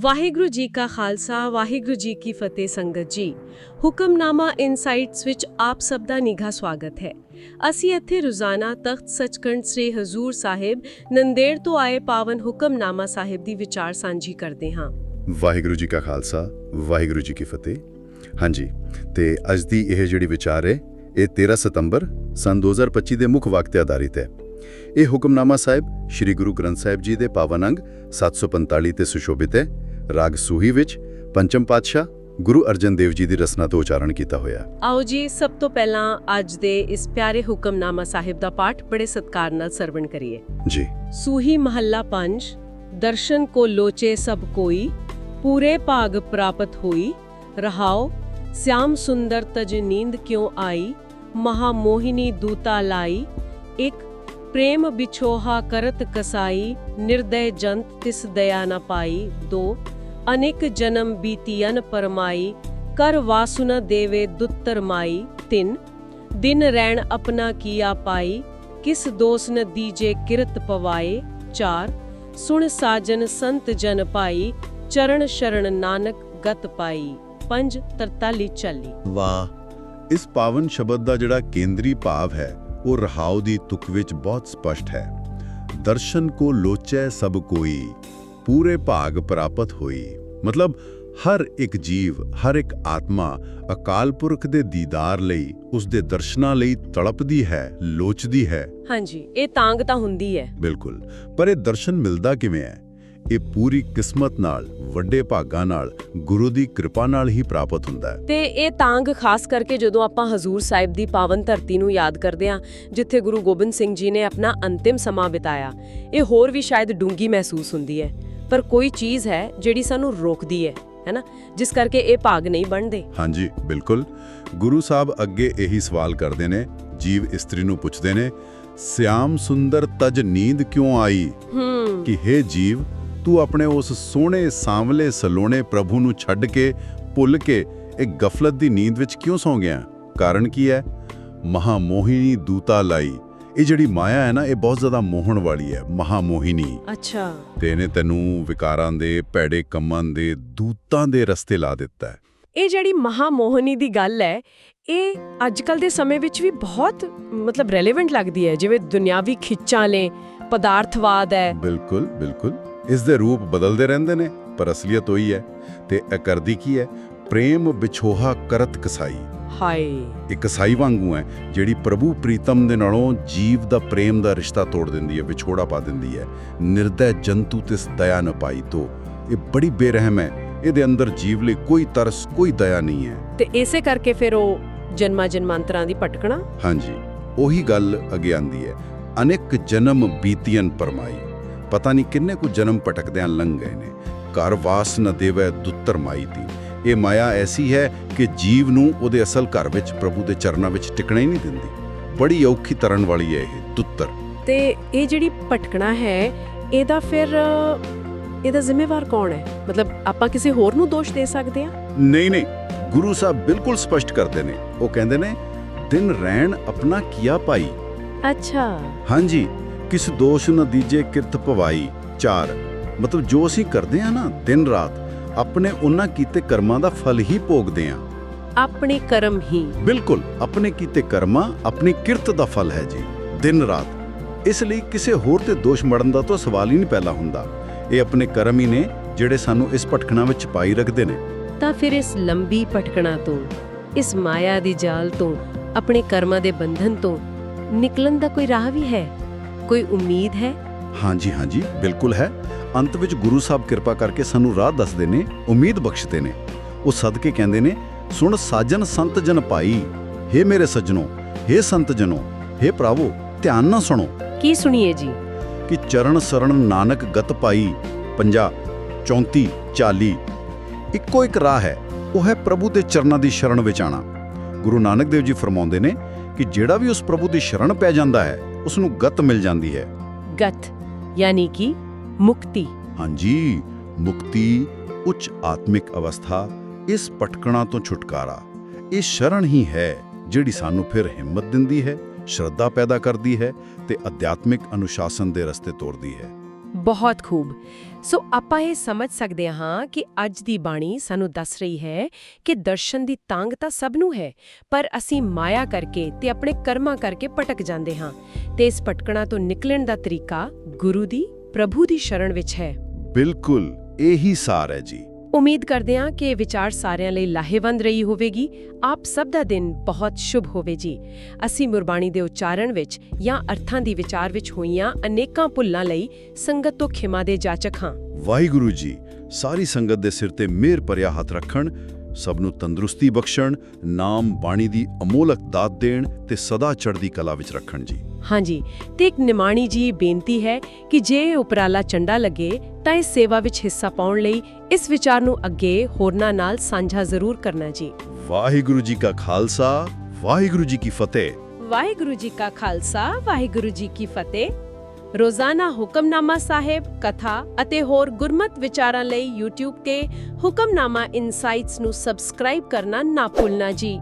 ਵਾਹਿਗੁਰੂ ਜੀ ਕਾ ਖਾਲਸਾ, ਵਾਹਿਗੁਰੂ ਜੀ ਕੀ ਫਤਿਹ ਸੰਗਤ ਜੀ। ਹੁਕਮਨਾਮਾ ਇਨਸਾਈਟਸ ਵਿੱਚ ਆਪ ਸਭ ਦਾ ਨਿੱਘਾ ਸਵਾਗਤ ਹੈ। ਅਸੀਂ ਇੱਥੇ ਰੋਜ਼ਾਨਾ ਤਖਤ ਸਚਖੰਡ ਸ੍ਰੀ ਹਜ਼ੂਰ ਸਾਹਿਬ ਨੰਦੇੜ ਤੋਂ ਆਏ ਪਾਵਨ ਹੁਕਮਨਾਮਾ ਸਾਹਿਬ ਦੀ ਵਿਚਾਰ ਸਾਂਝੀ ਕਰਦੇ ਹਾਂ। ਵਾਹਿਗੁਰੂ ਜੀ ਕਾ ਖਾਲਸਾ, ਵਾਹਿਗੁਰੂ ਜੀ ਕੀ ਫਤਿਹ। ਹਾਂਜੀ, ਤੇ ਅੱਜ ਦੀ ਇਹ ਜਿਹੜੀ ਵਿਚਾਰ ਹੈ, ਇਹ 13 ਸਤੰਬਰ ਸਨ 2025 ਦੇ ਮੁੱਖ ਵਾਕ ਤੇ ਆਧਾਰਿਤ ਹੈ। ਇਹ ਹੁਕਮਨਾਮਾ ਸਾਹਿਬ ਸ੍ਰੀ ਗੁਰੂ ਗ੍ਰੰਥ ਸਾਹਿਬ ਜੀ ਦੇ ਪਾਵਨ ਅੰਗ 745 ਤੇ ਸੁਸ਼ੋਭਿਤ ਹੈ। ਰਾਗ ਸੂਹੀ ਵਿੱਚ ਪੰਚਮ ਪਾਤਸ਼ਾਹ ਗੁਰੂ ਅਰਜਨ ਦੇਵ ਜੀ ਦੀ ਰਸਨਾ ਤੋਂ ਉਚਾਰਨ ਕੀਤਾ ਹੋਇਆ। ਆਓ ਜੀ ਸਭ ਤੋਂ ਪਹਿਲਾਂ ਅੱਜ ਦੇ ਇਸ ਪਿਆਰੇ ਹੁਕਮਨਾਮਾ ਸਾਹਿਬ ਦਾ ਪਾਠ ਬੜੇ ਸਤਕਾਰ ਨਾਲ ਸਰਵਣ ਕਰੀਏ। ਜੀ। ਸੂਹੀ ਮਹੱਲਾ ਪੰਜ ਦਰਸ਼ਨ ਕੋ ਲੋਚੇ ਸਭ ਕੋਈ ਪੂਰੇ ਭਾਗ ਪ੍ਰਾਪਤ ਹੋਈ ਰਹਾਓ ਸੁੰਦਰ ਤਜ ਨੀਂਦ ਕਿਉ ਆਈ ਮਹਾ ਮੋਹਿਨੀ ਦੂਤਾ ਲਾਈ ਇੱਕ ਪ੍ਰੇਮ ਵਿਛੋਹਾ ਕਰਤ ਕਸਾਈ ਨਿਰਦੈ ਜੰਤ ਤਿਸ ਦਇਆ ਨ ਪਾਈ ਦੋ ਅਨੇਕ ਜਨਮ ਬੀਤੀਅਨ ਪਰਮਾਈ, ਕਰ ਵਾਸੁਨ ਦੇਵੇ ਦੁੱਤਰ ਮਾਈ, ਤਿੰਨ, ਦਿਨ ਰੈਣ ਆਪਣਾ ਕੀਆ ਪਾਈ, ਕਿਸ ਦੋਸ ਨ ਦੀਜੇ ਕਿਰਤ ਪਵਾਏ, ਚਾਰ, ਸੁਣ ਸਾਜਨ ਸੰਤ ਜਨ ਪਾਈ, ਚਰਨ ਸ਼ਰਨ ਨਾਨਕ ਗਤ ਪਾਈ, ਪੰਜ 43 ਚਾਲੀ। ਵਾਹ, ਇਸ ਪਾਵਨ ਸ਼ਬਦ ਦਾ ਜਿਹੜਾ ਕੇਂਦਰੀ ਭਾਵ ਹੈ, ਉਹ ਰਹਾਉ ਦੀ ਤੁਕ ਵਿੱਚ ਬਹੁਤ ਸਪਸ਼ਟ ਹੈ। ਦਰਸ਼ਨ ਕੋ ਲੋਚੈ ਸਭ ਕੋਈ। ਪੂਰੇ ਭਾਗ ਪ੍ਰਾਪਤ ਹੋਈ। ਮਤਲਬ ਹਰ ਇੱਕ ਜੀਵ ਹਰ ਇੱਕ ਆਤਮਾ ਅਕਾਲ ਪੁਰਖ ਦੇ ਦੀਦਾਰ ਲਈ ਉਸ ਦੇ ਦਰਸ਼ਨਾਂ ਲਈ ਤੜਪਦੀ ਹੈ ਲੋਚਦੀ ਹੈ। ਹਾਂਜੀ ਇਹ ਤਾਂਗ ਤਾਂ ਹੁੰਦੀ ਹੈ। ਬਿਲਕੁਲ। ਪਰ ਇਹ ਦਰਸ਼ਨ ਮਿਲਦਾ ਕਿਵੇਂ ਹੈ? ਇਹ ਪੂਰੀ ਕਿਸਮਤ ਨਾਲ ਵੱਡੇ ਭਾਗਾਂ ਨਾਲ ਗੁਰੂ ਦੀ ਕਿਰਪਾ ਨਾਲ ਹੀ ਪ੍ਰਾਪਤ ਹੁੰਦਾ ਹੈ। ਤੇ ਇਹ ਤਾਂਗ ਖਾਸ ਕਰਕੇ ਜਦੋਂ ਆਪਾਂ ਹਜ਼ੂਰ ਸਾਹਿਬ ਦੀ ਪਾਵਨ ਧਰਤੀ ਨੂੰ ਯਾਦ ਕਰਦੇ ਹਾਂ ਜਿੱਥੇ ਗੁਰੂ ਗੋਬਿੰਦ ਸਿੰਘ ਜੀ ਨੇ ਆਪਣਾ ਅੰਤਿਮ ਸਮਾਂ ਬਿਤਾਇਆ ਇਹ ਹੋਰ ਵੀ ਸ਼ਾਇਦ ਡੂੰਗੀ ਮਹਿਸੂਸ ਹੁੰਦੀ ਹੈ। ਪਰ ਕੋਈ ਚੀਜ਼ ਹੈ ਜਿਹੜੀ ਸਾਨੂੰ ਰੋਕਦੀ ਹੈ ਹੈਨਾ ਜਿਸ ਕਰਕੇ ਇਹ ਭਾਗ ਨਹੀਂ ਬਣਦੇ। ਹਾਂਜੀ ਬਿਲਕੁਲ। ਗੁਰੂ ਸਾਹਿਬ ਅੱਗੇ ਇਹੀ ਸਵਾਲ ਕਰਦੇ ਨੇ ਜੀਵ ਇਸਤਰੀ ਨੂੰ ਪੁੱਛਦੇ ਨੇ ਸਿਆਮ ਸੁੰਦਰ ਤਜ ਨੀਂਦ ਕਿਉਂ ਆਈ? ਕਿ हे ਜੀਵ ਤੂੰ ਆਪਣੇ ਉਸ ਸੋਹਣੇ ਸਾਂਵਲੇ ਸਲੋਣੇ ਪ੍ਰਭੂ ਨੂੰ ਛੱਡ ਕੇ ਭੁੱਲ ਕੇ ਇੱਕ ਗਫਲਤ ਦੀ ਨੀਂਦ ਵਿੱਚ ਕਿਉਂ ਸੌਂ ਗਿਆ? ਕਾਰਨ ਕੀ ਹੈ? ਮਹਾ ਮੋਹਿਨੀ ਦੂਤਾ ਲਾਈ। ਇਹ ਜਿਹੜੀ ਮਾਇਆ ਹੈ ਨਾ ਇਹ ਬਹੁਤ ਜ਼ਿਆਦਾ ਮੋਹਣ ਵਾਲੀ ਹੈ ਮਹਾ ਮੋਹਿਨੀ ਅੱਛਾ। ਤੇ ਇਹਨੇ ਤੈਨੂੰ ਵਿਕਾਰਾਂ ਦੇ ਭੈੜੇ ਕੰਮਾਂ ਦੇ ਦੂਤਾਂ ਦੇ ਰਸਤੇ ਲਾ ਦਿੱਤਾ ਹੈ। ਇਹ ਜਿਹੜੀ ਮਹਾਮੋਹਨੀ ਦੀ ਗੱਲ ਹੈ ਇਹ ਅੱਜਕੱਲ ਦੇ ਸਮੇਂ ਵਿੱਚ ਵੀ ਬਹੁਤ ਮਤਲਬ ਰੈਲੇਵੈਂਟ ਲੱਗਦੀ ਹੈ। ਜਿਵੇਂ ਦੁਨਿਆਵੀ ਖਿੱਚਾਂ ਲੈ ਪਦਾਰਥਵਾਦ ਹੈ। ਬਿਲਕੁਲ ਬਿਲਕੁਲ। ਇਸ ਦੇ ਰੂਪ ਬਦਲਦੇ ਰਹਿੰਦੇ ਨੇ ਪਰ ਅਸਲੀਅਤ ਉਹੀ ਹੈ। ਤੇ ਇਹ ਕਰਦੀ ਕੀ ਹੈ? ਪ੍ਰੇਮ ਵਿਛੋਹਾ ਕਰਤ ਕਸਾਈ। ਹਾਏ। ਇਹ ਕਸਾਈ ਵਾਂਗੂ ਹੈ ਜਿਹੜੀ ਪ੍ਰਭੂ ਪ੍ਰੀਤਮ ਦੇ ਨਾਲੋਂ ਜੀਵ ਦਾ ਪ੍ਰੇਮ ਦਾ ਰਿਸ਼ਤਾ ਤੋੜ ਦਿੰਦੀ ਹੈ ਵਿਛੋੜਾ ਪਾ ਦਿੰਦੀ ਹੈ। ਨਿਰਦੈ ਜੰਤੂ ਤਿਸ ਦਇਆ ਨ ਪਾਈ ਤੋ। ਇਹ ਬੜੀ ਬੇਰਹਿਮ ਹੈ। ਇਹਦੇ ਅੰਦਰ ਜੀਵ ਲਈ ਕੋਈ ਤਰਸ ਕੋਈ ਦਇਆ ਨਹੀਂ ਹੈ। ਤੇ ਇਸੇ ਕਰਕੇ ਫਿਰ ਉਹ ਜਨਮਾਂ ਜਨਮਾਂਤਰਾਂ ਦੀ ਭਟਕਣਾ? ਹਾਂਜੀ। ਉਹੀ ਗੱਲ ਅੱਗੇ ਆਂਦੀ ਹੈ। ਅਨੇਕ ਜਨਮ ਬੀਤੀਨ ਪਰਮਾਈ। ਪਤਾ ਨਹੀਂ ਕਿੰਨੇ ਕੁ ਜਨਮ ਭਟਕਦਿਆਂ ਲੰਘ ਗਏ ਨੇ। ਘਰ ਵਾਸ ਨ ਦੇਵੈ ਦੁੱਤਰ ਮਾਈ ਤੀ। ਇਹ ਮਾਇਆ ਐਸੀ ਹੈ ਕਿ ਜੀਵ ਨੂੰ ਉਹਦੇ ਅਸਲ ਘਰ ਵਿੱਚ ਪ੍ਰਭੂ ਦੇ ਚਰਨਾਂ ਵਿੱਚ ਟਿਕਣਾ ਹੀ ਨਹੀਂ ਦਿੰਦੀ। ਬੜੀ ਔਖੀ ਤਰਨ ਵਾਲੀ ਹੈ ਇਹ ਦੁੱਤਰ। ਤੇ ਇਹ ਜਿਹੜੀ ਭਟਕਣਾ ਹੈ ਇਹਦਾ ਫਿਰ ਇਹਦਾ ਜ਼ਿੰਮੇਵਾਰ ਕੌਣ ਹੈ? ਮਤਲਬ ਆਪਾਂ ਕਿਸੇ ਹੋਰ ਨੂੰ ਦੋਸ਼ ਦੇ ਸਕਦੇ ਹਾਂ? ਨਹੀਂ ਨਹੀਂ। ਗੁਰੂ ਸਾਹਿਬ ਬਿਲਕੁਲ ਸਪਸ਼ਟ ਕਰਦੇ ਨੇ। ਉਹ ਕਹਿੰਦੇ ਨੇ ਦਿਨ ਰਹਿਣ ਆਪਣਾ ਕੀਆ ਪਾਈ? ਅੱਛਾ। ਹਾਂਜੀ। ਕਿਸ ਦੋਸ਼ ਨ ਦੀਜੇ ਕਿਰਤ ਪਵਾਈ ਚਾਰ। ਮਤਲਬ ਜੋ ਅਸੀਂ ਕਰਦੇ ਆ ਨਾ ਦਿਨ ਰਾਤ ਆਪਣੇ ਉਹਨਾਂ ਕੀਤੇ ਕਰਮਾਂ ਦਾ ਫਲ ਹੀ ਭੋਗਦੇ ਆ ਆਪਣੇ ਕਰਮ ਹੀ। ਬਿਲਕੁਲ ਆਪਣੇ ਕੀਤੇ ਕਰਮਾਂ ਆਪਣੀ ਕਿਰਤ ਦਾ ਫਲ ਹੈ ਜੀ। ਦਿਨ ਰਾਤ। ਇਸ ਲਈ ਕਿਸੇ ਹੋਰ ਤੇ ਦੋਸ਼ ਮੜਨ ਦਾ ਤਾਂ ਸਵਾਲ ਹੀ ਨਹੀਂ ਪੈਦਾ ਹੁੰਦਾ। ਇਹ ਆਪਣੇ ਕਰਮ ਹੀ ਨੇ ਜਿਹੜੇ ਸਾਨੂੰ ਇਸ ਭਟਕਣਾ ਵਿੱਚ ਪਾਈ ਰੱਖਦੇ ਨੇ। ਤਾਂ ਫਿਰ ਇਸ ਲੰਬੀ ਭਟਕਣਾ ਤੋਂ ਇਸ ਮਾਇਆ ਦੀ ਜਾਲ ਤੋਂ ਆਪਣੇ ਕਰਮਾਂ ਦੇ ਬੰਧਨ ਤੋਂ ਨਿਕਲਣ ਦਾ ਕੋਈ ਰਾਹ ਵੀ ਹੈ? ਕੋਈ ਉਮੀਦ ਹੈ? ਹਾਂਜੀ ਹਾਂਜੀ ਬਿਲਕੁਲ ਹੈ। ਅੰਤ ਵਿੱਚ ਗੁਰੂ ਸਾਹਿਬ ਕਿਰਪਾ ਕਰਕੇ ਸਾਨੂੰ ਰਾਹ ਦੱਸਦੇ ਨੇ ਉਮੀਦ ਬਖਸ਼ਦੇ ਨੇ ਉਹ ਸਦਕੇ ਕਹਿੰਦੇ ਨੇ ਸੁਣ ਸਾਜਨ ਸੰਤ ਜਨ ਭਾਈ हे ਮੇਰੇ ਸੱਜਣੋ हे ਸੰਤ ਜਨੋ हे ਭਰਾਵੋ ਧਿਆਨ ਨਾਲ ਸੁਣੋ ਕੀ ਸੁਣੀਏ ਜੀ ਕਿ ਚਰਨ ਸਰਣ ਨਾਨਕ ਗਤ ਪਾਈ 50 34 40 ਇੱਕੋ ਇੱਕ ਰਾਹ ਹੈ ਉਹ ਹੈ ਪ੍ਰਭੂ ਦੇ ਚਰਨਾਂ ਦੀ ਸ਼ਰਣ ਵਿੱਚ ਆਣਾ ਗੁਰੂ ਨਾਨਕ ਦੇਵ ਜੀ ਫਰਮਾਉਂਦੇ ਨੇ ਕਿ ਜਿਹੜਾ ਵੀ ਉਸ ਪ੍ਰਭੂ ਦੀ ਸ਼ਰਣ ਪੈ ਜਾਂਦਾ ਹੈ ਉਸ ਨੂੰ ਗਤ ਮਿਲ ਜਾਂਦੀ ਹੈ ਗਤ ਯਾਨੀ ਕਿ ਮੁਕਤੀ। ਹਾਂਜੀ ਮੁਕਤੀ ਉੱਚ ਆਤਮਿਕ ਅਵਸਥਾ ਇਸ ਭਟਕਣਾ ਤੋਂ ਛੁਟਕਾਰਾ। ਇਹ ਸ਼ਰਨ ਹੀ ਹੈ ਜਿਹੜੀ ਸਾਨੂੰ ਫਿਰ ਹਿੰਮਤ ਦਿੰਦੀ ਹੈ ਸ਼ਰਧਾ ਪੈਦਾ ਕਰਦੀ ਹੈ ਤੇ ਅਧਿਆਤਮਿਕ ਅਨੁਸ਼ਾਸਨ ਦੇ ਰਸਤੇ ਤੋਰਦੀ ਹੈ। ਬਹੁਤ ਖੂਬ। ਸੋ ਆਪਾਂ ਇਹ ਸਮਝ ਸਕਦੇ ਹਾਂ ਕਿ ਅੱਜ ਦੀ ਬਾਣੀ ਸਾਨੂੰ ਦੱਸ ਰਹੀ ਹੈ ਕਿ ਦਰਸ਼ਨ ਦੀ ਤਾਂਗ ਤਾਂ ਸਭ ਨੂੰ ਹੈ ਪਰ ਅਸੀਂ ਮਾਇਆ ਕਰਕੇ ਤੇ ਆਪਣੇ ਕਰਮਾਂ ਕਰਕੇ ਭਟਕ ਜਾਂਦੇ ਹਾਂ। ਤੇ ਇਸ ਭਟਕਣਾ ਤੋਂ ਨਿਕਲਣ ਦਾ ਤਰੀਕਾ ਗੁਰੂ ਦੀ ਪ੍ਰਭੂ ਦੀ ਸ਼ਰਣ ਵਿੱਚ ਹੈ। ਬਿਲਕੁਲ ਇਹੀ ਸਾਰ ਹੈ ਜੀ। ਉਮੀਦ ਕਰਦੇ ਹਾਂ ਕਿ ਇਹ ਵਿਚਾਰ ਸਾਰਿਆਂ ਲਈ ਲਾਹੇਵੰਦ ਰਹੀ ਹੋਵੇਗੀ। ਆਪ ਸਭ ਦਾ ਦਿਨ ਬਹੁਤ ਸ਼ੁਭ ਹੋਵੇ ਜੀ। ਅਸੀਂ ਗੁਰਬਾਣੀ ਦੇ ਉਚਾਰਨ ਵਿੱਚ ਜਾਂ ਅਰਥਾਂ ਦੀ ਵਿਚਾਰ ਵਿੱਚ ਹੋਈਆਂ ਅਨੇਕਾਂ ਭੁੱਲਾਂ ਲਈ ਸੰਗਤ ਤੋਂ ਖਿਮਾ ਦੇ ਜਾਚਕ ਹਾਂ। ਵਾਹਿਗੁਰੂ ਜੀ ਸਾਰੀ ਸੰਗਤ ਦੇ ਸਿਰ ਤੇ ਮਿਹਰ ਭਰਿਆ ਹੱਥ ਰੱਖਣ ਸਭ ਨੂੰ ਤੰਦਰੁਸਤੀ ਬਖਸ਼ਣ ਨਾਮ ਬਾਣੀ ਦੀ ਅਮੋਲਕ ਦਾਤ ਦੇਣ ਤੇ ਸਦਾ ਚੜ੍ਹਦੀ ਕਲਾ ਵਿੱਚ ਰੱਖਣ ਜੀ। ਹਾਂਜੀ ਤੇ ਇੱਕ ਨਿਮਾਣੀ ਜੀ ਬੇਨਤੀ ਹੈ ਕਿ ਜੇ ਉਪਰਾਲਾ ਚੰਡਾ ਲੱਗੇ ਤਾਂ ਇਸ ਸੇਵਾ ਵਿੱਚ ਹਿੱਸਾ ਪਾਉਣ ਲਈ ਇਸ ਵਿਚਾਰ ਨੂੰ ਅੱਗੇ ਹੋਰਨਾਂ ਨਾਲ ਸਾਂਝਾ ਜ਼ਰੂਰ ਕਰਨਾ ਜੀ। ਵਾਹਿਗੁਰੂ ਜੀ ਕਾ ਖਾਲਸਾ ਵਾਹਿਗੁਰੂ ਜੀ ਕੀ ਫਤਿਹ। ਵਾਹਿਗੁਰੂ ਜੀ ਕਾ ਖਾਲਸਾ ਵਾਹਿਗੁਰੂ ਜੀ ਕੀ ਫਤਿਹ। ਰੋਜ਼ਾਨਾ ਹੁਕਮਨਾਮਾ ਸਾਹਿਬ ਕਥਾ ਅਤੇ ਹੋਰ ਗੁਰਮਤ ਵਿਚਾਰਾਂ ਲਈ YouTube ਤੇ ਹੁਕਮਨਾਮਾ ਇਨਸਾਈਟਸ ਨੂੰ ਸਬਸਕ੍ਰਾਈਬ ਕਰਨਾ ਨਾ ਭੁੱਲਣਾ ਜੀ।